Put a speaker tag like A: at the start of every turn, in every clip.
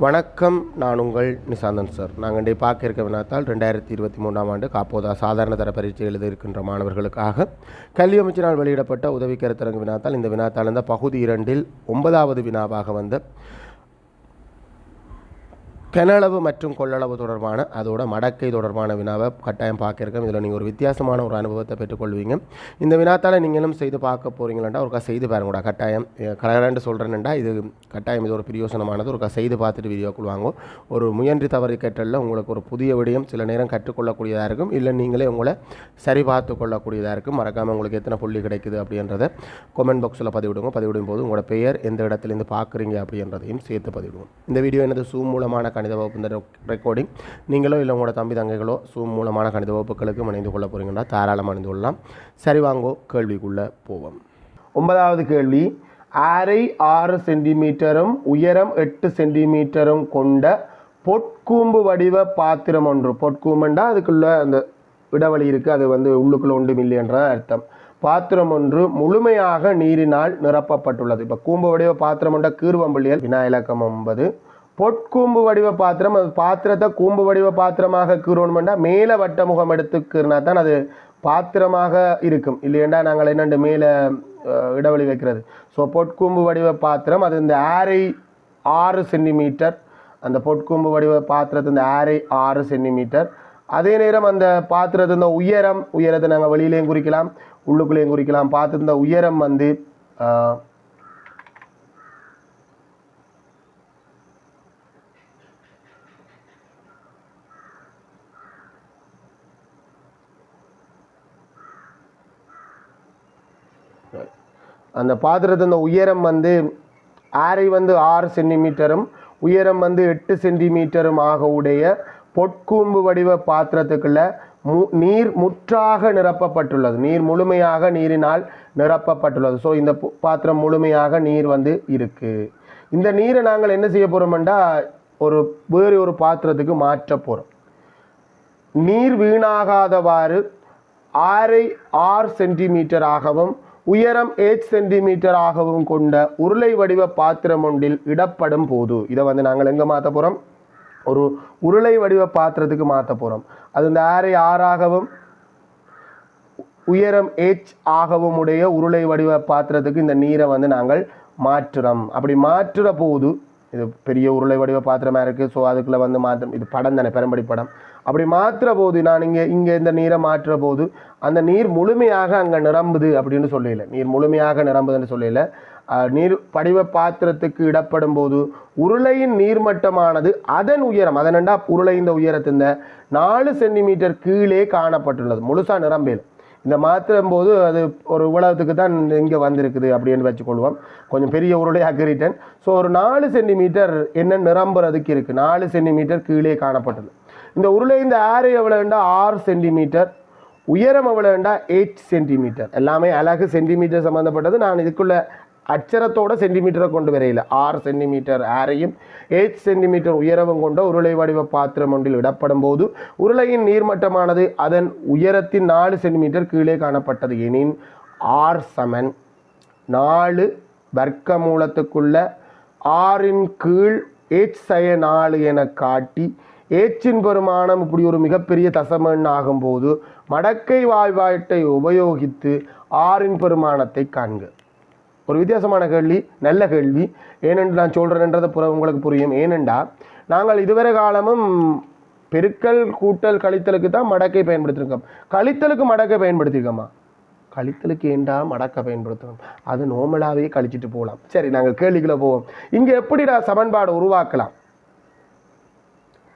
A: வணக்கம் நான் உங்கள் நிசாந்தன் சார். நாங்கள் இன்றைய பார்க்க இருக்க வினாத்தால் ரெண்டாயிரத்தி இருபத்தி மூன்றாம் ஆண்டு காப்போதா சாதாரண தர பரீட்சை எழுத இருக்கின்ற மாணவர்களுக்காக கல்வி அமைச்சினால் வெளியிடப்பட்ட உதவி கருத்தரங்கு வினாத்தால் இந்த வினாத்தால் இந்த பகுதி இரண்டில் ஒன்பதாவது வினாவாக வந்த கனளவு மற்றும் கொள்ளளவு தொடர்பான அதோட மடக்கை தொடர்பான வினாவை கட்டாயம் பார்க்கிருக்கோம் இதில் நீங்கள் ஒரு வித்தியாசமான ஒரு அனுபவத்தை பெற்றுக்கொள்வீங்க. இந்த வினாத்தால் நீங்களும் செய்து பார்க்க போகிறீங்களா ஒருக்கா செய்து பாருங்கடா கட்டாயம். கலகலன்னு சொல்கிறேன்டா இது கட்டாயம் இது ஒரு பிரியோசனமானது. ஒருக்கா செய்து பார்த்துட்டு வீடியோக்குள் வாங்கும் ஒரு முயன்றி தவறு கற்றலில் உங்களுக்கு ஒரு புதிய விடயம் சில நேரம் கற்றுக்கொள்ளக்கூடியதாக இருக்கும். இல்லை நீங்களே உங்களை சரி பார்த்து கொள்ளக்கூடியதாக இருக்கும். மறக்காமல் உங்களுக்கு எத்தனை புள்ளி கிடைக்குது அப்படின்றத கொமெண்ட் பாக்ஸில் பதிவிடுங்க. பதிவிடும் போது உங்களோட பெயர் எந்த இடத்துலேருந்து பார்க்குறீங்க அப்படின்றதையும் சேர்த்து பதிவிடுவோம். இந்த வீடியோ எனது சூ மூலமான கணித வகுப்பு இந்த ரெக்கார்டிங் நீங்களோ இல்லை உங்களோட தம்பி தங்கைகளோ சூம் மூலமான கணித வகுப்புகளுக்கு அணிந்து கொள்ள போகிறீங்கன்னா தாராளமாக அணிந்து கொள்ளலாம். சரி வாங்கோ கேள்விக்குள்ளே போவோம். ஒன்பதாவது கேள்வி. அரை ஆறு சென்டிமீட்டரும் உயரம் எட்டு சென்டிமீட்டரும் கொண்ட பொற்கூம்பு வடிவ பாத்திரம் ஒன்று. பொற்கூம்புண்டா? அதுக்குள்ள அந்த விடவழி இருக்குது அது வந்து உள்ளுக்குள்ளே ஒன்றும் இல்லைன்ற அர்த்தம். பாத்திரம் ஒன்று முழுமையாக நீரினால் நிரப்பப்பட்டுள்ளது. இப்போ கூம்பு வடிவ பாத்திரம் என்ற கீர்வம்பள்ளியல் வினா இலக்கம் ஒன்பது. பொற்கூம்பு வடிவ பாத்திரம் அது பாத்திரத்தை கூம்பு வடிவ பாத்திரமாக கீறணுமெண்டா மேலே வட்ட முகம் எடுத்துக்கிறனா தான் அது பாத்திரமாக இருக்கும். இல்லையண்டா நாங்கள் என்னண்டு மேலே இடைவெளி வைக்கிறது. ஸோ பொற்கூம்பு வடிவ பாத்திரம் அது இந்த ஆரை ஆறு சென்டிமீட்டர். அந்த பொற்கூம்பு வடிவ பாத்திரத்து இந்த ஆரை ஆறு சென்டிமீட்டர். அதே நேரம் அந்த பாத்திரத்து இந்த உயரம் உயரத்தை நாங்கள் வெளியிலையும் குறிக்கலாம் உள்ளுக்குள்ளேயும் குறிக்கலாம். பார்த்துருந்த இந்த உயரம் வந்து அந்த பாத்திரத்தின் உயரம் வந்து ஆரை வந்து ஆறு சென்டிமீட்டரும் உயரம் வந்து எட்டு சென்டிமீட்டரும் ஆக உடைய பொற்கூம்பு வடிவ பாத்திரத்துக்குள்ள மு நீர் முற்றாக நிரப்பப்பட்டுள்ளது. நீர் முழுமையாக நீரினால் நிரப்பப்பட்டுள்ளது. ஸோ இந்த பாத்திரம் முழுமையாக நீர் வந்து இருக்குது இந்த நீரை நாங்கள் என்ன செய்ய போகிறோம்டா ஒரு வேறு ஒரு பாத்திரத்துக்கு மாற்ற போகிறோம் நீர் வீணாகாதவாறு ஆறை ஆறு சென்டிமீட்டர் ஆகவும் உயரம் எயிட் சென்டிமீட்டர் ஆகவும் கொண்ட உருளை வடிவ பாத்திரம் ஒன்றில் இடப்படும் போது இதை வந்து நாங்கள் எங்கே மாற்ற போகிறோம் ஒரு உருளை வடிவ பாத்திரத்துக்கு மாற்ற போகிறோம் அது இந்த ஆரை ஆறாகவும் உயரம் எச் ஆகவும் உடைய உருளை வடிவ பாத்திரத்துக்கு இந்த நீரை வந்து நாங்கள் மாற்றுறோம். அப்படி மாற்றுற போது இது பெரிய உருளை வடிவ பாத்திரமா இருக்குது ஸோ அதுக்குள்ளே வந்து மாற்றம் இது படம் தானே பெரும்படி படம். அப்படி மாற்றுற போது நான் இங்கே இங்கே இந்த நீரை மாற்றுற போது அந்த நீர் முழுமையாக அங்கே நிரம்புது அப்படின்னு சொல்லல. நீர் முழுமையாக நிரம்புதுன்னு சொல்லல. நீர் படிவ பாத்திரத்துக்கு இடப்படும் போது உருளையின் நீர்மட்டமானது அதன் உயரம் அதனண்டா உருளை இந்த உயரத்தின் நாலு சென்டிமீட்டர் கீழே காணப்பட்டுள்ளது முழுசாக நிரம்பேல். இந்த மாற்றும் போது அது ஒரு உலகத்துக்கு தான் இங்கே வந்திருக்குது அப்படின்னு வச்சுக்கொள்வோம். கொஞ்சம் பெரிய உருளை அக்ரிட்டன் ஸோ ஒரு நாலு சென்டிமீட்டர் என்ன நிரம்புறதுக்கு இருக்குது நாலு சென்டிமீட்டர் கீழே காணப்பட்டது. இந்த உருளை இந்த ஆறு எவ்வளோண்டா ஆறு சென்டிமீட்டர் உயரம் எவ்வளோண்டா எயிட் சென்டிமீட்டர் எல்லாமே அழகு சென்டிமீட்டர் சம்மந்தப்பட்டது நான் இதுக்குள்ள அச்சரத்தோட சென்டிமீட்டரை கொண்டு வரையில. ஆறு சென்டிமீட்டர் ஆரையும் எயிட் சென்டிமீட்டர் உயரமும் கொண்ட உருளை வடிவ பாத்திரம் ஒன்றில் இடப்படும் போது உருளையின் நீர்மட்டமானது அதன் உயரத்தின் நாலு சென்டிமீட்டர் கீழே காணப்பட்டது. எனின் ஆர் சமன். நாலு வர்க்க மூலத்துக்குள்ள ஆறின் கீழ் எயிட் சய நாலு என காட்டி ஏச்சின் பெருமானம் இப்படி ஒரு மிகப்பெரிய தசமன் ஆகும்போது மடக்கை வாய்வாட்டை உபயோகித்து ஆறின் பெருமானத்தை காண்க. ஒரு வித்தியாசமான கேள்வி நல்ல கேள்வி. ஏனென்று நான் சொல்கிறேன்றதை புற உங்களுக்கு புரியும். ஏனெண்டா நாங்கள் இதுவரை காலமும் பெருக்கல் கூட்டல் கழித்தலுக்கு தான் மடக்கை பயன்படுத்தியிருக்கோம் கழித்தலுக்கு மடக்கை பயன்படுத்தியிருக்கோமா கழித்தலுக்கு ஏண்டா மடக்கை பயன்படுத்தணும்? அது நோமலாகவே கழிச்சிட்டு போகலாம். சரி நாங்கள் கேள்விக்குள்ளே போவோம். இங்கே எப்படிடா சமன்பாடு உருவாக்கலாம்?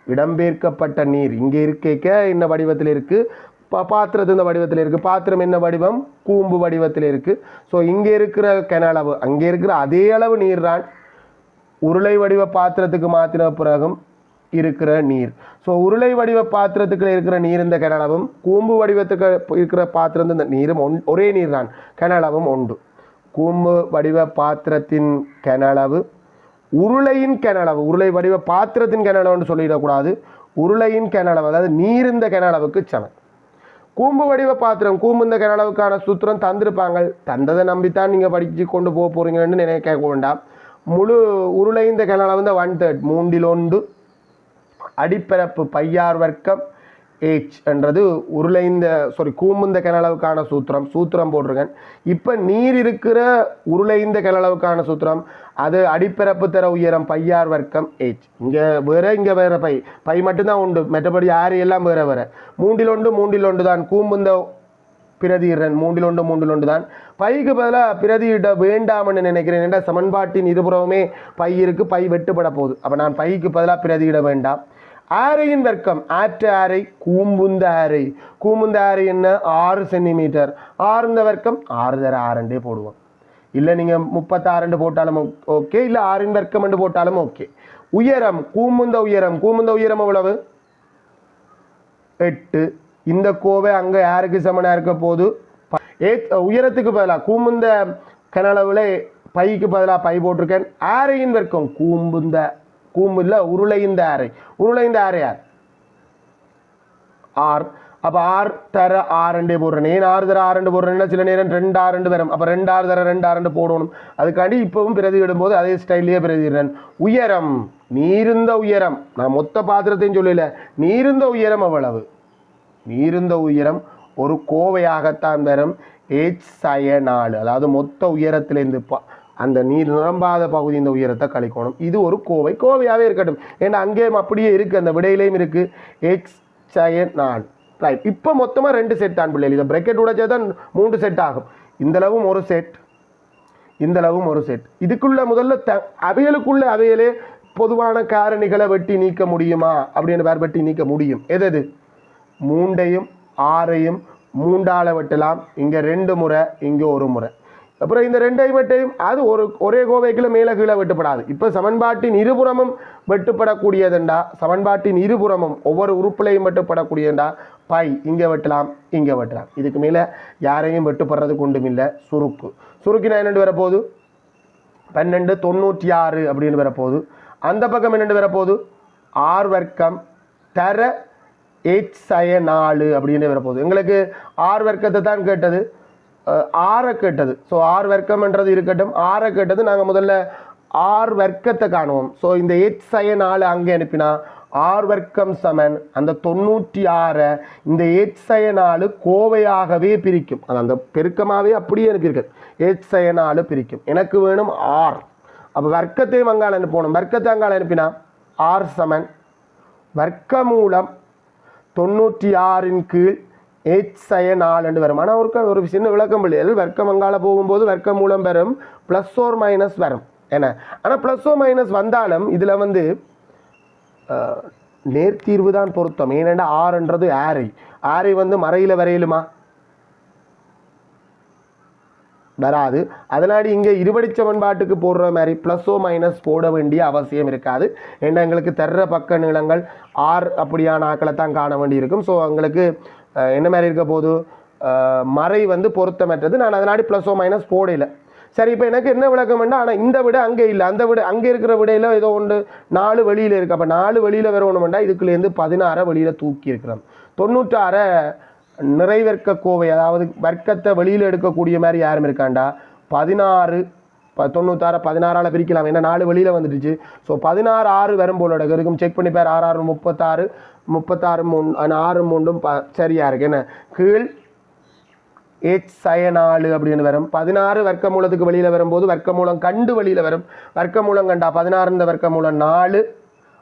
A: இடம்பெயர்க்கப்பட்ட நீர். இங்கே இருக்க என்ன வடிவத்தில் இருக்குது பா- பாத்திரத்து இந்த வடிவத்தில் இருக்குது பாத்திரம் என்ன வடிவம்? கூம்பு வடிவத்தில் இருக்குது ஸோ இங்கே இருக்கிற கெனளவு அங்கே இருக்கிற அதே அளவு நீர் தான் உருளை வடிவ பாத்திரத்துக்கு மாத்திர பிறகும் இருக்கிற நீர். ஸோ உருளை வடிவ பாத்திரத்துக்கு இருக்கிற நீர் இந்த கிணளவும் கூம்பு வடிவத்துக்கு இருக்கிற பாத்திரம் இந்த நீரும் ஒன் ஒரே நீர் தான். கிணளவும் உண்டு கூம்பு வடிவ பாத்திரத்தின் கிணளவு உருளையின் கனளவு உருளை வடிவ பாத்திரத்தின் கனளவுன்னு சொல்லிடக்கூடாது. உருளையின் கனளவு அதாவது நீர் இந்த சமம். கூம்பு வடிவ பாத்திரம் கூம்பு இந்த சூத்திரம் தந்திருப்பாங்க தந்ததை நம்பித்தான் நீங்கள் படித்து கொண்டு போக போகிறீங்கன்னு நினைக்க வேண்டாம். முழு உருளைந்த கனளவு வந்து ஒன் தேர்ட் மூன்றில் ஒன்று. அடிப்பரப்பு பையார் வர்க்கம் ஏஜ் என்றது உருளைந்த சாரி கூமுந்த கனளவுக்கான சூத்திரம் சூத்திரம் போட்டிருக்கேன். இப்போ நீர் இருக்கிற உருளைந்த கனளவுக்கான சூத்திரம் அது அடிப்பிறப்பு தர உயரம் பையார் வர்க்கம் ஏச் இங்கே வேற இங்கே வேற பை. பை மட்டும்தான் உண்டு. மற்றபடி யாரு எல்லாம் வேற வேற. மூன்றில் ஒன்று மூன்றில் ஒன்று தான். கூம்புந்த பிரதியிடுறன் மூன்றில் ஒன்று மூன்றில் ஒன்று தான். பைக்கு பதிலாக பிரதியிட வேண்டாம்னு நினைக்கிறேன் என்ற சமன்பாட்டின் இருபுறமே பை இருக்குது பை வெட்டுப்பட போகுது. அப்போ நான் பைக்கு பதிலாக பிரதியிட வேண்டாம். ஆரையின் வர்க்கம் ஆற்று ஆரை கூம்புந்த ஆரை கூம்புந்த ஆரை என்ன? ஆறு சென்டிமீட்டர். ஆறுந்த வர்க்கம் ஆறு தர ஆறண்டே போடுவோம். இல்லை நீங்கள் முப்பத்தாறுண்டு போட்டாலும் ஓகே இல்லை ஆறின் வர்க்கம் என்று போட்டாலும் ஓகே. உயரம் கூம்புந்த உயரம். கூம்புந்த உயரம் எவ்வளவு? எட்டு. இந்த கோவை அங்கே யாருக்கு சமனாக இருக்க போது? ப- ஏ உயரத்துக்கு பதிலாக கூமுந்த கனளவில் பைக்கு பதிலாக பை போட்டிருக்கேன். ஆரையின் வர்க்கம் கூம்புந்த கூம்புல உருளைந்த ஆரை உருளைந்த ஆரை யார்? ஆர். அப்போ ஆர் தர ஆரண்டே போடுறேன் ஏன் ஆறு தர ஆரண்டு போடுறேன்னா சில நேரம் ரெண்டு ஆரண்டு வரும். அப்போ ரெண்டு ஆறு தர ரெண்டு ஆரண்டு போடணும். அதுக்காண்டி இப்பவும் பிரதி போது அதே ஸ்டைல்லையே பிரதிடுறேன் உயரம். நீருந்த உயரம். நான் மொத்த பாத்திரத்தையும் சொல்லல. நீருந்த உயரம் அவ்வளவு. நீருந்த உயரம் ஒரு கோவையாகத்தான் வரும். ஏச் சய நாலு. அதாவது மொத்த உயரத்திலேருந்து ப அந்த நீர் நிரம்பாத பகுதி இந்த உயரத்தை கழிக்கணும். இது ஒரு கோவை கோவையாகவே இருக்கட்டும். ஏன்னா அங்கேயும் அப்படியே இருக்குது அந்த விடையிலையும் இருக்குது எக்ஸ் சயன் நான் ரைட் இப்போ மொத்தமாக ரெண்டு செட் தான் பிள்ளைகள். இதை பிரக்கெட் உடைச்சா தான் மூன்று செட் ஆகும். இந்தளவும் ஒரு செட் இந்தளவும் ஒரு செட் இதுக்குள்ள முதல்ல த அவைகளுக்குள்ள அவையலே பொதுவான காரணிகளை வெட்டி நீக்க முடியுமா? அப்படின்னு வேறு வெட்டி நீக்க முடியும். எது எது மூண்டையும் ஆறையும் மூண்டால வெட்டலாம். இங்கே ரெண்டு முறை இங்கே ஒரு முறை. அப்புறம் இந்த ரெண்டையும் வெட்டையும் அது ஒரு ஒரே கோவைக்குள்ள மேலே கீழே வெட்டுப்படாது. இப்போ சமன்பாட்டின் இருபுறமும் வெட்டுப்படக்கூடியதுண்டா? சமன்பாட்டின் இருபுறமும் ஒவ்வொரு உறுப்புலையும் வெட்டுப்படக்கூடியதுண்டா? பை இங்கே வெட்டலாம் இங்கே வெட்டலாம். இதுக்கு மேலே யாரையும் வெட்டுப்படுறதுக்கு ஒன்றும் இல்லை. சுருக்கு. சுருக்கினா என்னென்று வரப்போகுது? பன்னெண்டு தொண்ணூற்றி ஆறு அப்படின்னு வரப்போகுது. அந்த பக்கம் என்னென்று வரப்போகுது? ஆர் வர்க்கம் தர எயிட் சய நாலு அப்படின்னு வரப்போகுது. எங்களுக்கு ஆர் வர்க்கத்தை தான் கேட்டது. ஆறை கேட்டது. ஸோ ஆர் வர்க்கம்ன்றது இருக்கட்டும் ஆறை கேட்டது நாங்கள் முதல்ல ஆர் வர்க்கத்தை காணுவோம். ஸோ இந்த எயிட் சய நாலு அங்கே அனுப்பினா ஆர் வர்க்கம் சமன் அந்த தொண்ணூற்றி ஆறை இந்த எயிட் சய நாலு கோவையாகவே பிரிக்கும். அது அந்த பெருக்கமாகவே அப்படியே அனுப்பியிருக்கு எயிட் சய நாலு பிரிக்கும். எனக்கு வேணும் ஆர் அப்போ வர்க்கத்தையும் அங்கால் அனுப்பணும். வர்க்கத்தை அங்கால் அனுப்பினா ஆர் சமன். வர்க்கமூலம் தொண்ணூற்றி ஆறின் கீழ் ஏச்சய நாலண்டு வரும். ஆனால் ஒரு ஒரு சின்ன விளக்கம் பிள்ளைகள் வர்க்க அங்கால போகும்போது வர்க்க மூலம் வரும் ப்ளஸ் ஓர் மைனஸ் வரும். என்ன? ஆனால் ப்ளஸ் ஓ மைனஸ் வந்தாலும் இதில் வந்து நேர்த்தீர்வு தான் பொருத்தம். ஏனெண்டா ஆறுன்றது ஆரை ஆரை வந்து மறையில் வரையிலுமா? வராது. அதனாடி இங்கே இருபடி சமன்பாட்டுக்கு போடுற மாதிரி ப்ளஸ்ஸோ மைனஸ் போட வேண்டிய அவசியம் இருக்காது. ஏன்னா எங்களுக்கு தர்ற பக்க நீளங்கள் ஆர் அப்படியான ஆக்களை தான் காண வேண்டியிருக்கும். ஸோ எங்களுக்கு என்ன மாதிரி இருக்க போது மறை வந்து பொருத்தமற்றது. நான் அதனாடி ப்ளஸ்ஸோ மைனஸ் போடையில் சரி இப்போ எனக்கு என்ன விளக்கம் வேண்டாம் ஆனால் இந்த விட அங்கே இல்லை. அந்த விட அங்கே இருக்கிற விடையில ஏதோ ஒன்று நாலு வெளியில் இருக்கு. அப்போ நாலு வெளியில் வேறு ஒன்று வேண்டாம் இதுக்குள்ளேருந்து பதினாறை வெளியில் தூக்கி இருக்கிறோம். தொண்ணூற்றாறை நிறைவேற்க கோவை அதாவது வர்க்கத்தை வெளியில் எடுக்கக்கூடிய மாதிரி யாரும் இருக்காண்டா? பதினாறு ப தொண்ணூத்தாறு பதினாறால் பிரிக்கலாம். ஏன்னா நாலு வெளியில் வந்துடுச்சு. ஸோ பதினாறு ஆறு வரும் போல இருக்கும் செக் பண்ணி பேர். ஆறு ஆறு முப்பத்தாறு முப்பத்தாறு மூணு ஆறு மூண்டும் ப சரியாக இருக்கு. என்ன? கீழ் எச் சயனாலு அப்படின்னு வரும். பதினாறு வர்க்க மூலத்துக்கு வெளியில் வரும்போது வர்க்க மூலம் கண்டு வெளியில் வரும். வர்க்க மூலம் கண்டா பதினாறு இந்த வர்க்க மூலம் நாலு.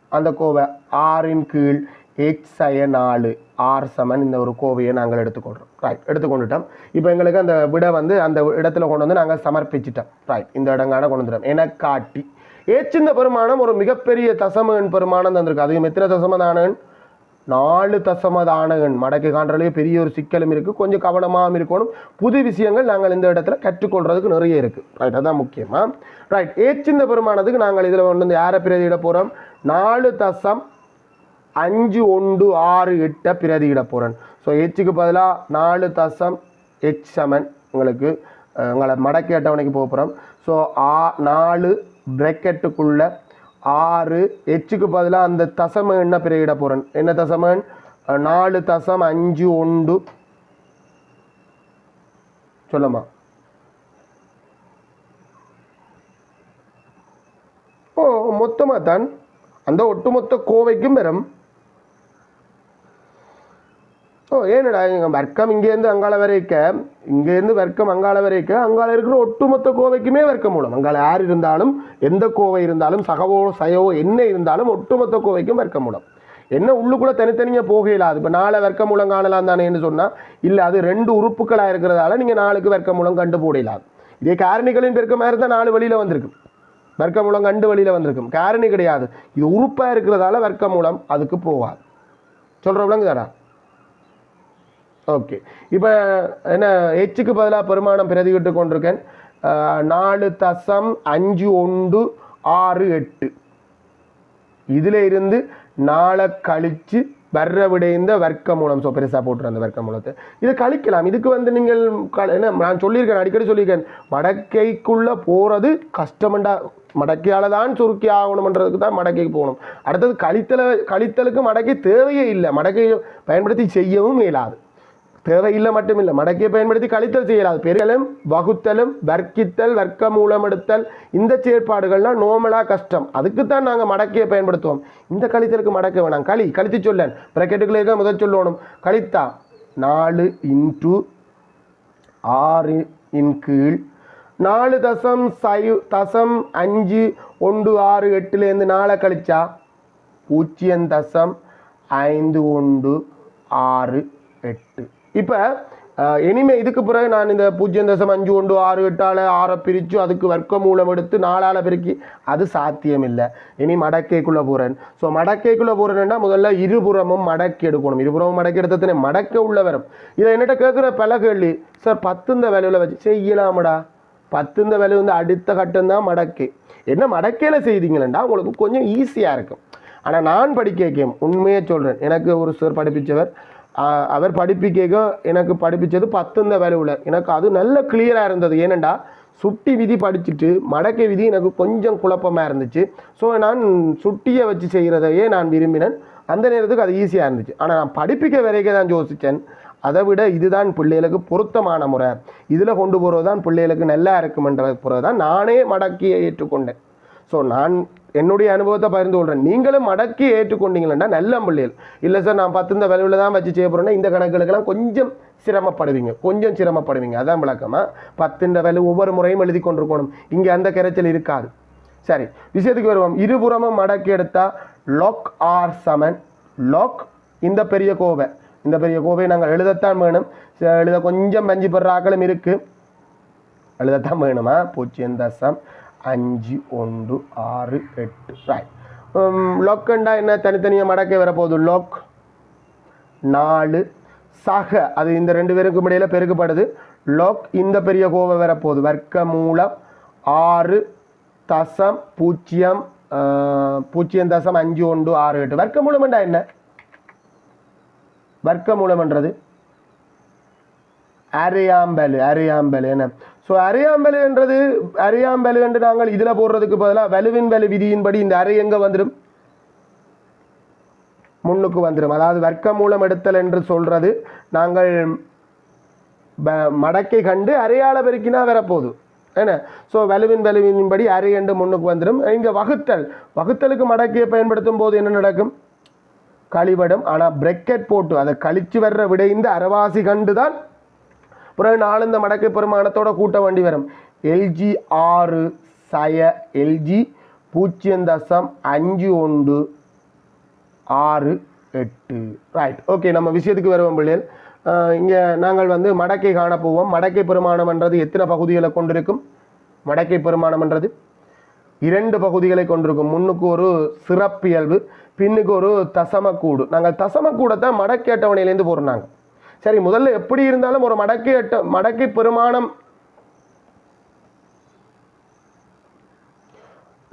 A: அந்த கோவை ஆறின் கீழ் எச் சய நாலு ஆர் சமன் இந்த ஒரு கோவையை நாங்கள் எடுத்துக்கொள்கிறோம் ரைட் எடுத்துக்கொண்டுட்டோம். இப்போ எங்களுக்கு அந்த விட வந்து அந்த இடத்துல கொண்டு வந்து நாங்கள் சமர்ப்பிச்சிட்டோம். ரைட் இந்த இடங்கான கொண்டு வந்துட்டோம். என காட்டி ஏச்சிந்த பெருமானம் ஒரு மிகப்பெரிய தசமன் பெருமானம் தந்திருக்கு. அதுவும் எத்தனை தசமதானன்? நாலு தசமதான எண் மடக்கு காண்றதுலேயே பெரிய ஒரு சிக்கலும் இருக்குது கொஞ்சம் கவனமாகவும் இருக்கணும். புது விஷயங்கள் நாங்கள் இந்த இடத்துல கற்றுக்கொள்றதுக்கு நிறைய இருக்குது ரைட் அதான் முக்கியமாக ரைட் ஏச்சிந்த பெருமானத்துக்கு நாங்கள் இதில் கொண்டு வந்து யாரை பிரதியிட போகிறோம் நாலு தசம் அஞ்சு ஒன்று ஆறு எட்டை பிரதியிட போகிறேன் ஸோ எச்சுக்கு பதிலாக நாலு தசம் எச் சமன் உங்களுக்கு உங்களை மடக்கி அட்டவணைக்கு போக போகிறோம் ஸோ ஆ நாலு பிரக்கெட்டுக்குள்ளே ஆறு எச்சுக்கு பதிலாக அந்த தசம என்ன பிறகிட போகிறேன் என்ன தசமன்? நாலு தசம் அஞ்சு ஒன்று. சொல்லுமா மொத்தமாக தான் அந்த ஒட்டுமொத்த கோவைக்கும் வரும் ஓ ஏன்னடா இங்கே வர்க்கம் இங்கேருந்து அங்காள வரைக்க இங்கேருந்து வர்க்கம் அங்காள வரைக்க அங்காள இருக்கிற ஒட்டுமொத்த கோவைக்குமே வர்க்க மூலம். அங்கால யார் இருந்தாலும் எந்த கோவை இருந்தாலும் சகவோ சயவோ என்ன இருந்தாலும் ஒட்டுமொத்த கோவைக்கும் வர்க்க மூலம். என்ன உள்ளுக்குள்ள தனித்தனியாக போகலாது இப்போ நாளை வர்க்க மூலம் காணலாம் தானேன்னு சொன்னால் இல்லை அது ரெண்டு உறுப்புகளாக இருக்கிறதால நீங்கள் நாளுக்கு வர்க்க மூலம் கண்டு போடலாது இதே காரணிகளின் பெருக்கமாக இருந்தால் நாலு வழியில் வந்திருக்கு வர்க்க மூலம் கண்டு வழியில் வந்திருக்கும். காரணி கிடையாது. இது உறுப்பாக இருக்கிறதால வர்க்க மூலம் அதுக்கு போகாது சொல்கிற விளங்குதாடா ஓகே இப்போ என்ன எச்சுக்கு பதிலாக பெருமானம் பிரதிவிட்டு கொண்டிருக்கேன். நாலு தசம் அஞ்சு ஒன்று ஆறு எட்டு. இதில் இருந்து நாளை கழித்து வர்ற விடைந்த வர்க்க மூலம் ஸோ பெருசாக போட்டுரு அந்த வர்க்க மூலத்தை இதை கழிக்கலாம். இதுக்கு வந்து நீங்கள் க- என்ன நான் சொல்லியிருக்கேன் அடிக்கடி சொல்லியிருக்கேன். மடக்கைக்குள்ளே போகிறது கஷ்டமண்டா மடக்கையால் தான் சுருக்கி ஆகணுமன்றதுக்கு தான் மடக்கைக்கு போகணும். அடுத்தது கழித்தலை கழித்தலுக்கு மடக்கை தேவையே இல்லை. மடக்கையை பயன்படுத்தி செய்யவும் இயலாது. தேவையில்லை மட்டுமில்லை. மடக்கை பயன்படுத்தி கழித்தல் செய்யலாது பெருகலும் வகுத்தலும் வர்க்கித்தல் வர்க்க மூலம் எடுத்தல் இந்த செயற்பாடுகள்லாம் நோமலாக கஷ்டம். அதுக்கு தான் நாங்கள் மடக்கையை பயன்படுத்துவோம். இந்த கழித்தலுக்கு மடக்க வேணாம். களி கழித்து சொல்லன். ப்ரெக்கெட்டுக்குள்ளே முதல் சொல்லணும். கழித்தா நாலு இன்ட்டு ஆறு இன் கீழ் நாலு தசம் சைவ் தசம் அஞ்சு ஒன்று ஆறு எட்டுலேருந்து நாளை கழிச்சா பூஜ்ஜியம் தசம் ஐந்து ஒன்று ஆறு எட்டு. இப்போ இனிமே இதுக்கு பிறகு நான் இந்த பூஜ்ஜியம் தசம் அஞ்சு ஒன்று ஆறு எட்டால் ஆறை பிரித்து அதுக்கு வர்க்க மூலம் எடுத்து நாலால் பெருக்கி அது சாத்தியம் இல்லை இனி மடக்கைக்குள்ளே போகிறேன் ஸோ மடக்கைக்குள்ளே போகிறேன்னா முதல்ல இருபுறமும் மடக்கி எடுக்கணும். இருபுறமும் மடக்கி எடுத்ததுனே மடக்க உள்ள வரும். இதை என்னட்ட கேட்குற பல கேள்வி சார் பத்துந்த வேலையில் வச்சு செய்யலாமடா? பத்துந்த வேலை வந்து அடுத்த கட்டம்தான் மடக்கை. என்ன மடக்கையில் செய்தீங்களா உங்களுக்கு கொஞ்சம் ஈஸியாக இருக்கும். ஆனால் நான் படிக்க உண்மையை சொல்கிறேன் எனக்கு ஒரு சார் படிப்பிச்சவர் அவர் படிப்பிக்க எனக்கு படிப்பிச்சது பத்துந்த வேலையில் எனக்கு அது நல்ல கிளியராக இருந்தது. ஏனண்டா சுட்டி விதி படிச்சுட்டு மடக்கை விதி எனக்கு கொஞ்சம் குழப்பமாக இருந்துச்சு. ஸோ நான் சுட்டியை வச்சு செய்கிறதையே நான் விரும்பினேன். அந்த நேரத்துக்கு அது ஈஸியாக இருந்துச்சு. ஆனால் நான் படிப்பிக்க வரைக்கும் தான் யோசித்தேன் அதை விட இதுதான் பிள்ளைகளுக்கு பொருத்தமான முறை. இதில் கொண்டு போகிறது தான் பிள்ளைகளுக்கு நல்லா இருக்குமென்ற பிறகு தான் நானே மடக்கியை ஏற்றுக்கொண்டேன். ஸோ நான் என்னுடைய அனுபவத்தை பகிர்ந்து கொள்கிறேன் நீங்களும் மடக்கி ஏற்றுக்கொண்டீங்களா நல்ல பிள்ளைகள். இல்லை சார் நான் பத்து இந்த விளைவில் தான் வச்சு செய்ய போகிறேன்னா இந்த கணக்குகளுக்கெல்லாம் கொஞ்சம் சிரமப்படுவீங்க. கொஞ்சம் சிரமப்படுவீங்க. அதான் விளக்கமாக பத்துன்ற விலை ஒவ்வொரு முறையும் எழுதி கொண்டிருக்கணும். இங்கே அந்த கரைச்சல் இருக்காது. சரி விஷயத்துக்கு வருவோம். இருபுறமும் மடக்கி எடுத்தால் லாக் ஆர் சமன் லாக் இந்த பெரிய கோவை. இந்த பெரிய கோவை நாங்கள் எழுதத்தான் வேணும். ச- எழுத கொஞ்சம் பஞ்சு பெற ஆக்களும் இருக்குது எழுதத்தான் வேணுமா? பூஜ்ஜியம் தசம் அஞ்சு ஒன்று ஆறு எட்டு. ரைட் லொக்குண்டா என்ன தனித்தனியாக மடக்கை வரப்போகுது லொக் நாலு சக அது இந்த ரெண்டு பேருக்கும் இடையில் பெருக்கப்படுது லொக் இந்த பெரிய கோவை வரப்போகுது வர்க்க மூலம் ஆறு தசம் பூஜ்ஜியம் பூஜ்ஜியம் தசம் அஞ்சு ஒன்று ஆறு எட்டு வர்க்க மூலம்ண்டா என்ன வர்க்க மூலம்ன்றது அரையாம்பல் அரையாம்பல் என்ன ஸோ அரையாம்பலுன்றது அரையாம்பல் என்று நாங்கள் இதில் போடுறதுக்கு பதிலாக வலுவின் வலு விதியின்படி இந்த அரை எங்கே வந்துடும் முன்னுக்கு வந்துடும் அதாவது வர்க்க மூலம் எடுத்தல் என்று சொல்கிறது நாங்கள் மடக்கை கண்டு அரையாள பெருக்கினா வரப்போகுது. என்ன? ஸோ வலுவின் வலுவின்படி அரை என்று முன்னுக்கு வந்துடும் இங்கே வகுத்தல். வகுத்தலுக்கு மடக்கையை பயன்படுத்தும் போது என்ன நடக்கும்? கழிபடும். ஆனால் பிரக்கெட் போட்டு அதை கழிச்சு வர்ற விடைந்து இந்த அரைவாசி கண்டு தான் பிறகு நாலு இந்த மடக்கை பெருமானத்தோட கூட்ட வேண்டி வரும். எல்ஜி ஆறு சய எல்ஜி பூஜ்ஜியம் தசம் அஞ்சு ஒன்று ஆறு எட்டு. ரைட் ஓகே நம்ம விஷயத்துக்கு வருவோம் பிள்ளைகள். இங்கே நாங்கள் வந்து மடக்கை காண போவோம் மடக்கை பெருமானம்ன்றது எத்தனை பகுதிகளை கொண்டிருக்கும்? மடக்கை பெருமானம்ன்றது இரண்டு பகுதிகளை கொண்டிருக்கும். முன்னுக்கு ஒரு சிறப்பியல்பு பின்னுக்கு ஒரு தசமக்கூடு. நாங்கள் தசமக்கூடத்தை மடக்கை அட்டவணையிலேருந்து போடுறாங்க. சரி முதல்ல எப்படி இருந்தாலும் ஒரு மடக்கை அட்ட மடக்கை பெருமானம்.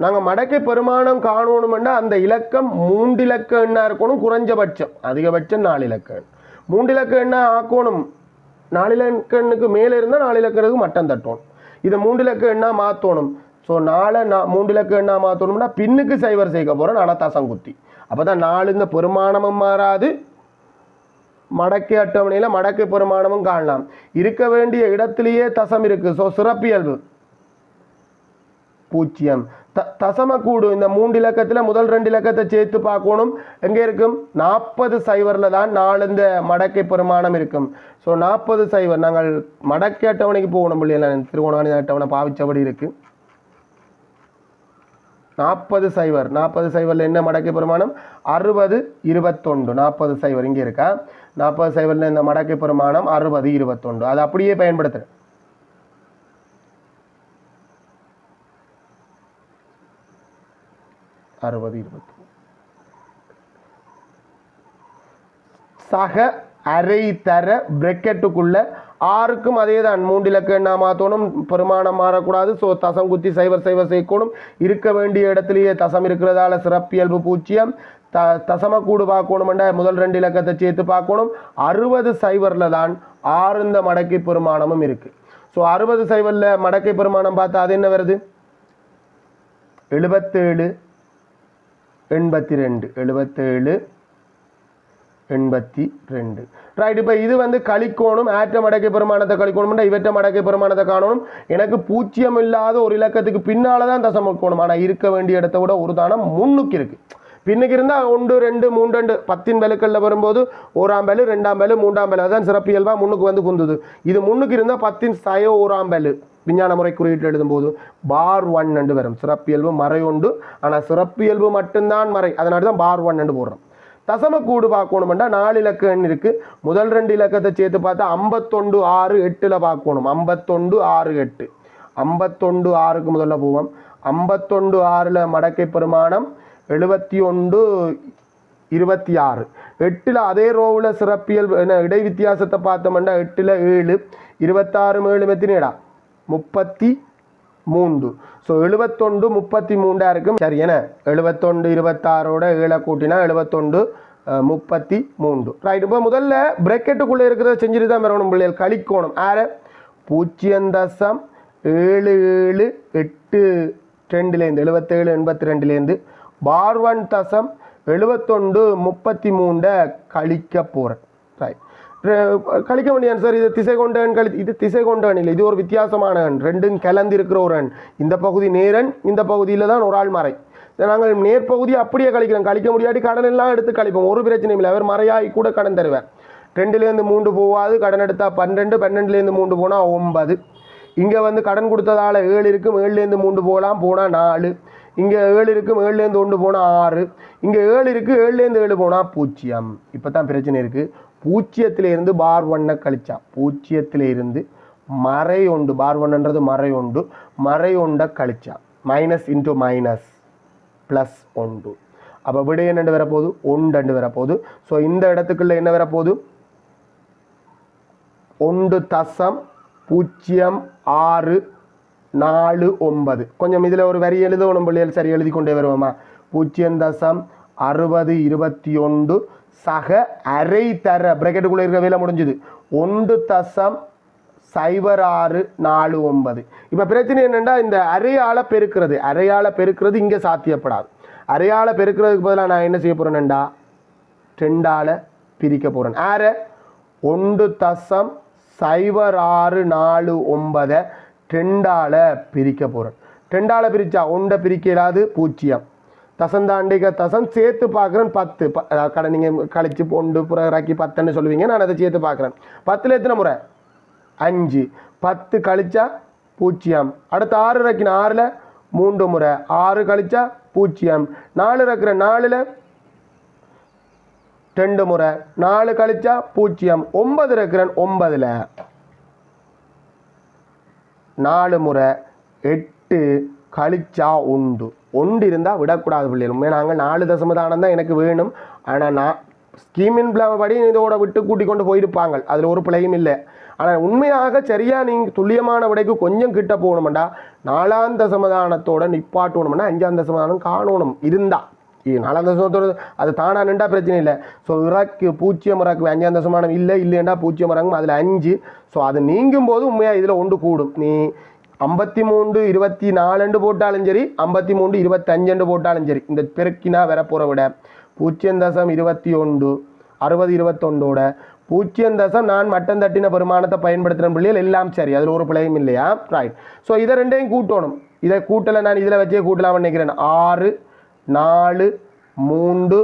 A: நாங்கள் மடக்கை பெருமானம் காணணும்னா அந்த இலக்கம் மூன்று இலக்க எண்ணாக இருக்கணும் குறைஞ்சபட்சம். அதிகபட்சம் நாலு இலக்க எண். மூன்று இலக்க எண்ணாக ஆக்கணும். நாலு இலக்க எண்ணுக்கு மேலே இருந்தால் நாலு இலக்கத்துக்கு மட்டம் தட்டணும். இதை மூன்று இலக்க எண்ணாக மாற்றணும் ஸோ நாளை நான் மூன்று இலக்க எண்ணாக மாற்றணும்னா பின்னுக்கு சைவர் சேர்க்க போகிறோம் நாளை தசங்குத்தி அப்போ தான் நாலு இந்த பெருமானமும் மாறாது மடக்கு அட்டவணையில் மடக்கு பெருமானமும் காணலாம். இருக்க வேண்டிய இடத்திலேயே தசம் இருக்குது ஸோ சிறப்பியல்பு. பூஜ்ஜியம் த தசமக்கூடு இந்த மூன்று இலக்கத்தில் முதல் ரெண்டு இலக்கத்தை சேர்த்து பார்க்கணும். எங்கே இருக்கும்? நாற்பது சைவரில் தான் நாலு இந்த மடக்கை பெருமானம் இருக்கும். ஸோ நாற்பது சைவர். நாங்கள் மடக்கை அட்டவணைக்கு போகணும் இல்லையா திருவோணாணி அட்டவணை பாவிச்சபடி இருக்குது நாற்பது சைவர். நாற்பது சைவரில் என்ன மடக்கை பெருமானம்? அறுபது இருபத்தொண்டு நாற்பது சைவர் இங்கே இருக்கா? நாற்பது சைவரில் இந்த மடக்கை பெருமானம் அறுபது இருபத்தொன்று. அதை அப்படியே பயன்படுத்துகிறேன் அறுபது இருபத்தி சக அரை தர பிரெக்கெட்டுக்குள்ள ஆறுக்கும் அதே தான் மூன்று இலக்க என்ன மாற்றணும் பெருமானம் மாறக்கூடாது. ஸோ தசம் குத்தி சைவர் சைவர் சேர்க்கணும் இருக்க வேண்டிய இடத்துலயே தசம் இருக்கிறதால சிறப்பியல்பு பூச்சியம் த தசமக்கூடு பார்க்கணுமெண்டா முதல் ரெண்டு இலக்கத்தை சேர்த்து பார்க்கணும். அறுபது சைவரில் தான் ஆறுந்த மடக்கை பெருமானமும் இருக்குது ஸோ அறுபது சைவரில் மடக்கை பெருமானம் பார்த்தா அது என்ன வருது? எழுபத்தேழு எண்பத்தி ரெண்டு எழுபத்தேழு எண்பத்தி ரெண்டு ரைட் இப்போ இது வந்து கழிக்கோணும் ஆற்ற மடக்கை பெருமானத்தை கழிக்கணும்னா இவற்ற மடக்கை பெருமானத்தை காணணும். எனக்கு பூச்சியம் இல்லாத ஒரு இலக்கத்துக்கு பின்னால் தான் தசம் இருக்கணும் ஆனால் இருக்க வேண்டிய இடத்த விட ஒரு தானம் முன்னுக்கு இருக்குது பின்னுக்கு இருந்தால் ஒன்று ரெண்டு மூன்று ரெண்டு. பத்தின் பெலுக்களில் வரும்போது ஓராம் பெலு ரெண்டாம் பெலு மூன்றாம் பெலு அதான் சிறப்பியல்பா முன்னுக்கு வந்து குந்துது. இது முன்னுக்கு இருந்தால் பத்தின் சய ஓராம் பெலு விஞ்ஞான முறை குறியீட்டு எழுதும்போது பார் ஒன் என்று வரும். சிறப்பியல்பு மறை உண்டு. ஆனால் சிறப்பியல்பு மட்டும்தான் மறை. அதனால தான் பார் ஒன் என்று போடுறோம். தசமக்கூடு பார்க்கணுமெண்டா நாலு இலக்க எண் இருக்கு. முதல் ரெண்டு இலக்கத்தை சேர்த்து பார்த்தா ஐம்பத்தொண்டு ஆறு எட்டில் பார்க்கணும். ஐம்பத்தொண்டு ஆறு எட்டு. ஐம்பத்தொண்டு ஆறுக்கு முதல்ல போவோம். ஐம்பத்தொண்டு ஆறில் மடக்கை பெருமானம். எழுபத்தி ஒன்று இருபத்தி ஆறு. எட்டில் அதே ரோவில் சிறப்பியல் என்ன இடை வித்தியாசத்தை பார்த்தோம்னா எட்டில் ஏழு இருபத்தாறு ஏழு மெத்தினேடா முப்பத்தி மூன்று. ஸோ எழுபத்தொண்டு முப்பத்தி மூண்டா இருக்கும். சரி என்ன? எழுபத்தொண்டு இருபத்தாறோட ஏழை கூட்டினா எழுபத்தொண்டு முப்பத்தி மூன்று. ரைட் இப்போ முதல்ல பிரக்கெட்டுக்குள்ளே இருக்கிறத செஞ்சுட்டு தான் வரணும் பிள்ளைகள். கழிக்கோணும். ஆறு பூஜ்ஜியம் தசம் ஏழு ஏழு எட்டு ரெண்டுலேருந்து எழுபத்தேழு எண்பத்தி ரெண்டுலேருந்து பார்வன் தசம் எழுபத்தொண்டு முப்பத்தி மூண்டை கழிக்க போகிறேன் ரைட் கழிக்க முடியாது சார் இது திசை கொண்ட எண் கழி இது திசை கொண்ட எண் இல்லை. இது ஒரு வித்தியாசமான எண். ரெண்டும் கலந்து இருக்கிற ஒரு எண். இந்த பகுதி நேரன் இந்த பகுதியில் தான் ஒரு ஆள் மறை. நாங்கள் நேர்பகுதி அப்படியே கழிக்கிறோம். கழிக்க முடியாட்டி கடன் எல்லாம் எடுத்து கழிப்போம். ஒரு பிரச்சனையும் இல்லை. அவர் மறையாகி கூட கடன் தருவார். ரெண்டுலேருந்து மூன்று போகாது கடன் எடுத்தால் பன்னெண்டு பன்னெண்டுலேருந்து மூன்று போனால் ஒன்பது. இங்கே வந்து கடன் கொடுத்ததால் ஏழு இருக்கும். ஏழுலேருந்து மூன்று போகலாம் போனால் நாலு. இங்கே ஏழு இருக்கும் ஏழுலேருந்து ஒன்று போனால் ஆறு. இங்கே ஏழு இருக்குது ஏழுலேருந்து ஏழு போனால் பூஜ்ஜியம் இப்போ தான் பிரச்சனை இருக்குது பூஜ்ஜியத்திலிருந்து பார் ஒன்னை கழிச்சா பூஜ்ஜியத்திலிருந்து மறை உண்டு பார் ஒன்றுன்றது மறை உண்டு மறை உண்டை கழிச்சா மைனஸ் இன்ட்டு மைனஸ் ப்ளஸ் ஒன்று. அப்போ விடை என்னண்டு வரப்போகுது? ஒன்று வரப்போகுது. ஸோ இந்த இடத்துக்குள்ள என்ன வரப்போகுது? ஒன்று தசம் பூஜ்ஜியம் ஆறு நாலு ஒன்பது. கொஞ்சம் இதில் ஒரு வரி எழுதணும் பிள்ளைகள். சரி எழுதி கொண்டே வருவோமா? பூஜ்ஜியம் தசம் அறுபது இருபத்தி ஒன்று சக அரை தர. பிரக்கெட்டுக்குள்ளே இருக்க வேலை முடிஞ்சுது. ஒன்று தசம் சைபர் ஆறு நாலு ஒன்பது. இப்போ பிரச்சனை என்னென்னா இந்த அரையாளை பெருக்கிறது. அரையாளை பெருக்கிறது இங்கே சாத்தியப்படாது. அரையாளை பெருக்கிறதுக்கு பதிலாக நான் என்ன செய்ய போகிறேன்டா ரெண்டால் பிரிக்க போகிறேன் ஆற ஒன்று தசம் சைபர் ஆறு நாலு ஒன்பதை ரெண்டால் பிரிக்க போகிறேன் ரெண்டால் பிரித்தா ஒன்றை பிரிக்கலாது பூஜ்ஜியம் தசந்தாண்டிக தசம் சேர்த்து பார்க்குறேன் பத்து. ப கடை நீங்கள் கழித்து பொண்டு புறராக்கி பத்துன்னு சொல்லுவீங்க. நான் அதை சேர்த்து பார்க்குறேன் பத்தில் எத்தனை முறை? அஞ்சு. பத்து கழிச்சா பூஜ்ஜியம் அடுத்து ஆறு ரக்கின ஆறில் மூன்று முறை. ஆறு கழிச்சா பூஜ்ஜியம் நாலு ரக்கிற நாலில் ரெண்டு முறை. நாலு கழிச்சா பூஜ்ஜியம் ஒன்பது இருக்கிறேன் ஒன்பதில். நாலு முறை எட்டு கழிச்சா உண்டு. ஒன்று இருந்தால் விடக்கூடாது பிள்ளைகள். நாங்கள் நாலு தசமதானம் தான் எனக்கு வேணும். ஆனால் நான் ஸ்கீமின் படி இதோட விட்டு கூட்டி கொண்டு போயிருப்பாங்க. அதில் ஒரு பிழையும் இல்லை. ஆனால் உண்மையாக சரியாக நீங்கள் துல்லியமான விடைக்கு கொஞ்சம் கிட்ட போகணுமெண்டா நாலாம் தசமதானத்தோட நிப்பாட்டணும்னா அஞ்சாம் தசமதானம் காணணும். இருந்தால் நாலாம் தசமத்தோடு அது தானாக நின்றா பிரச்சனை இல்லை. ஸோ இறக்கு பூஜ்ஜியம் இறக்கு அஞ்சாம் தசமானம் இல்லை இல்லைன்னா பூஜ்ஜியம் இறங்கும் அதில் அஞ்சு. ஸோ அது நீங்கும் போது உண்மையாக இதில் ஒன்று கூடும். நீ ஐம்பத்தி மூன்று இருபத்தி நாலுண்டு போட்டாலும் சரி ஐம்பத்தி மூன்று இருபத்தஞ்சுண்டு போட்டாலும் சரி இந்த பெருக்கினா வரப்போகிற விட பூஜ்ஜியம் தசம் இருபத்தி ஒன்று அறுபது இருபத்தொண்டோட பூஜ்ஜியம் தசம் நான் மட்டம் தட்டின பெருமானத்தை பயன்படுத்துகிற பிள்ளைகள் எல்லாம் சரி. அதில் ஒரு பிள்ளையும் இல்லையா? ரைட் ஸோ இதை ரெண்டையும் கூட்டணும். இதை கூட்டலை நான் இதில் வச்சே கூட்டலாம்னு நினைக்கிறேன். ஆறு நாலு மூன்று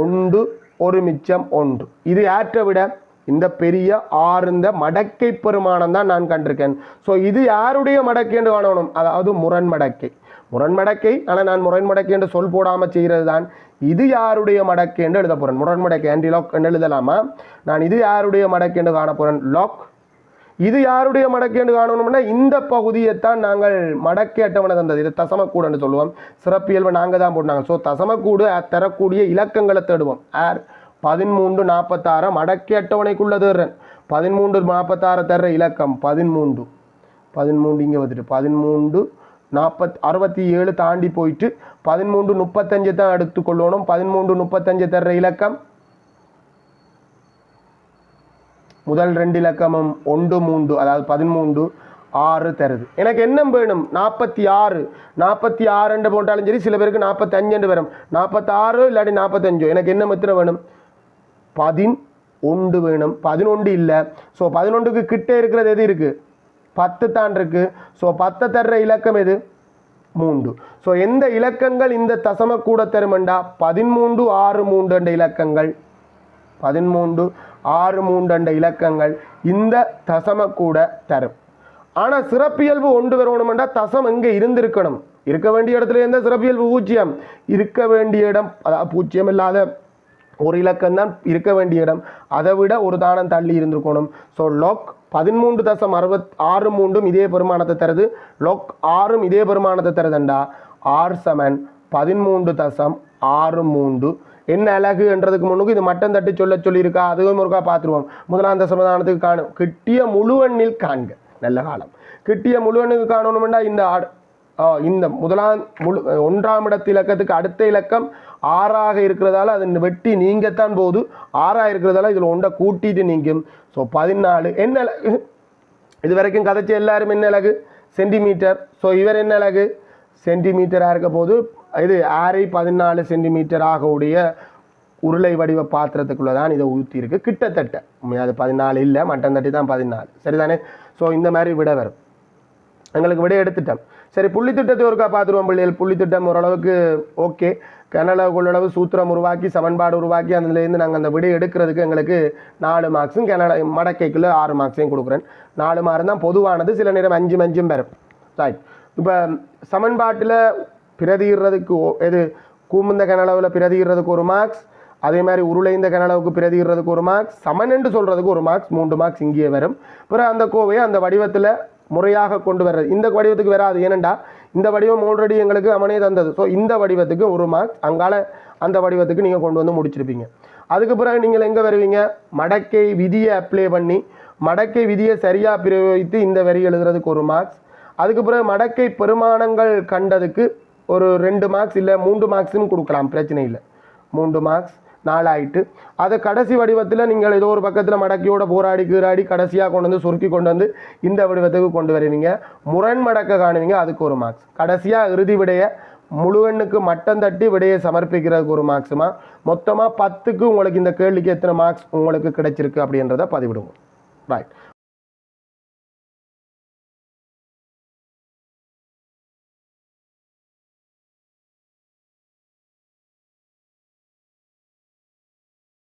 A: ஒன்று ஒரு மிச்சம் ஒன்று. இது யாற்றை விட இந்த பெரிய ஆறுந்த மடக்கை பெருமானம் தான் நான் கண்டிருக்கேன். ஸோ இது யாருடைய மடக்கை என்று காணணும்? அதாவது முரண் மடக்கை. முரண் மடக்கை ஆனால் நான் முரண் மடக்கை என்று சொல் போடாமல் செய்கிறது தான். இது யாருடைய மடக்கை என்று எழுத போகிறேன் முரண் மடக்கை ஆண்டி லாக் என்று எழுதலாமா? நான் இது யாருடைய மடக்கை என்று காண போகிறேன் லாக் இது யாருடைய மடக்கை என்று காணணும்னா இந்த பகுதியைத்தான் நாங்கள் மடக்கே அட்டவணை தந்தது. இது தசமக்கூடுன்னு சொல்லுவோம். சிறப்பியல்வை நாங்கள் தான் போட்டாங்க ஸோ தசமக்கூடு தரக்கூடிய இலக்கங்களை தேடுவோம். ஆர் பதிமூன்று நாற்பத்தாறு மடக்கே அட்டவணைக்குள்ள தேடுறேன் பதிமூன்று நாற்பத்தாறு தர்ற இலக்கம் பதிமூன்று பதிமூன்று இங்கே வந்துட்டு பதிமூன்று நாற்பத் அறுபத்தி ஏழு தாண்டி போயிட்டு பதிமூன்று முப்பத்தஞ்சு தான் எடுத்துக்கொள்ளணும். பதிமூன்று முப்பத்தஞ்சு தர்ற இலக்கம் முதல் ரெண்டு இலக்கமும் ஒன்று மூன்று அதாவது பதிமூன்று ஆறு தருது. எனக்கு என்ன வேணும். நாற்பத்தி ஆறு. நாற்பத்தி ஆறுண்டு போட்டாலும் சரி சில பேருக்கு நாற்பத்தஞ்சுண்டு வரும். நாற்பத்தாறு இல்லாட்டி நாற்பத்தஞ்சோ எனக்கு என்ன எத்தனை வேணும்? பதின் ஒன்று வேணும். பதினொன்று இல்லை. ஸோ பதினொன்றுக்கு கிட்டே இருக்கிறது எது இருக்குது பத்து தான் இருக்குது ஸோ பத்தை தர்ற இலக்கம் எது? மூன்று. ஸோ எந்த இலக்கங்கள் இந்த தசம கூட தருமெண்டா? பதிமூன்று ஆறு மூன்று என்ற இலக்கங்கள். பதிமூன்று ஆறு மூன்றண்ட இலக்கங்கள் இந்த தசம கூட தரும். ஆனால் சிறப்பியல்பு ஒன்று வரணுமெண்டா தசம் எங்கே இருந்திருக்கணும். இருக்க வேண்டிய இடத்துல எந்த சிறப்பியல்பு பூஜ்ஜியம்? இருக்க வேண்டிய இடம் அதாவது பூஜ்ஜியம் இல்லாத ஒரு இலக்கம் தான் இருக்க வேண்டிய இடம். அதை விட ஒரு தானம் தள்ளி இருந்திருக்கணும். ஸோ லோக் பதிமூன்று தசம் அறுபத் ஆறு மூன்றும் இதே பெருமானத்தை தருது. லோக் ஆறும் இதே பெருமானத்தை தருதுண்டா? ஆர் சமன் பதிமூன்று தசம் ஆறு மூன்று என்ன அழகு என்றதுக்கு முன்னுக்கு இது மட்டம் தட்டி சொல்ல சொல்லியிருக்கா? அதுவும் ஒருக்கா பார்த்துருவோம். முதலாம் தசமதானத்துக்கு காணும் கிட்டிய முழுவண்ணில் காண்க. நல்ல காலம். கிட்டிய முழுவண்ணுக்கு காணணும்னா இந்த ஆடு இந்த முதலாம் முழு ஒன்றாம் இடத்து இலக்கத்துக்கு அடுத்த இலக்கம் ஆறாக இருக்கிறதால அது வெட்டி நீங்கத்தான் போகுது. ஆறாக இருக்கிறதால இதில் ஒன்றை கூட்டிட்டு நீங்கும். ஸோ பதினாலு. என்ன இது வரைக்கும் கதைச்சு எல்லாரும் என்ன அழகு? சென்டிமீட்டர் ஸோ இவர் என்ன அழகு? சென்டிமீட்டராக இருக்க போது இது ஆறை பதினாலு சென்டிமீட்டர் ஆகக்கூடிய உருளை வடிவ பாத்திரத்துக்குள்ளே தான் இதை ஊற்றியிருக்கு கிட்டத்தட்ட. அது பதினாலு இல்லை மட்டன் தட்டி தான் பதினாலு. சரிதானே? ஸோ இந்த மாதிரி விட வரும். எங்களுக்கு விட எடுத்துட்டோம். சரி புள்ளி திட்டத்தை ஒருக்கா பார்த்துருவோம் பிள்ளைகள். புள்ளி திட்டம் ஓரளவுக்கு ஓகே. கனளவு கொள்ளளவு சூத்திரம் உருவாக்கி சமன்பாடு உருவாக்கி அதுலேருந்து நாங்கள் அந்த விடை எடுக்கிறதுக்கு எங்களுக்கு நாலு மார்க்ஸும் கனடா மடக்கைக்குள்ளே ஆறு மார்க்ஸையும் கொடுக்குறேன். நாலு மார்க் தான் பொதுவானது. சில நேரம் அஞ்சு அஞ்சும் பெறும். ரைட் இப்போ சமன்பாட்டில் பிரதியிடுறதுக்கு எது கூமுந்த கனளவில் பிரதியிடுறதுக்கு ஒரு மார்க்ஸ் அதே மாதிரி உருளைந்த கனளவுக்கு பிரதியிடுறதுக்கு ஒரு மார்க்ஸ் சமன் என்று சொல்கிறதுக்கு ஒரு மார்க்ஸ் மூன்று மார்க்ஸ் இங்கேயே வரும். பிறகு அந்த கோவையை அந்த வடிவத்தில் முறையாக கொண்டு வர்றது. இந்த வடிவத்துக்கு வராது. ஏனெண்டா இந்த வடிவம் ஆல்ரெடி எங்களுக்கு அவனே தந்தது. ஸோ இந்த வடிவத்துக்கு ஒரு மார்க்ஸ் அங்கால அந்த வடிவத்துக்கு நீங்கள் கொண்டு வந்து முடிச்சிருப்பீங்க. அதுக்கு பிறகு நீங்கள் எங்கே வருவீங்க? மடக்கை விதியை அப்ளை பண்ணி மடக்கை விதியை சரியாக பிரயோகித்து இந்த வரி எழுதுறதுக்கு ஒரு மார்க்ஸ் அதுக்கு பிறகு மடக்கை பெருமானங்கள் கண்டதுக்கு ஒரு ரெண்டு மார்க்ஸ் இல்லை மூன்று மார்க்ஸும் கொடுக்கலாம் பிரச்சனை இல்லை மூன்று மார்க்ஸ் நாலாயிட்டு. அதை கடைசி வடிவத்தில் நீங்கள் ஏதோ ஒரு பக்கத்தில் மடக்கியோட போராடி கீராடி கடைசியாக கொண்டு வந்து சுருக்கி கொண்டு வந்து இந்த வடிவத்துக்கு கொண்டு வருவீங்க. முரண் மடக்க காணுவீங்க அதுக்கு ஒரு மார்க்ஸ் கடைசியாக இறுதி விடையை முழுவெண்ணுக்கு மட்டம் தட்டி விடையை சமர்ப்பிக்கிறதுக்கு ஒரு மார்க்ஸுமா மொத்தமாக பத்துக்கு உங்களுக்கு இந்த கேள்விக்கு எத்தனை மார்க்ஸ் உங்களுக்கு கிடைச்சிருக்கு அப்படின்றத பதிவிடுவோம். ரைட்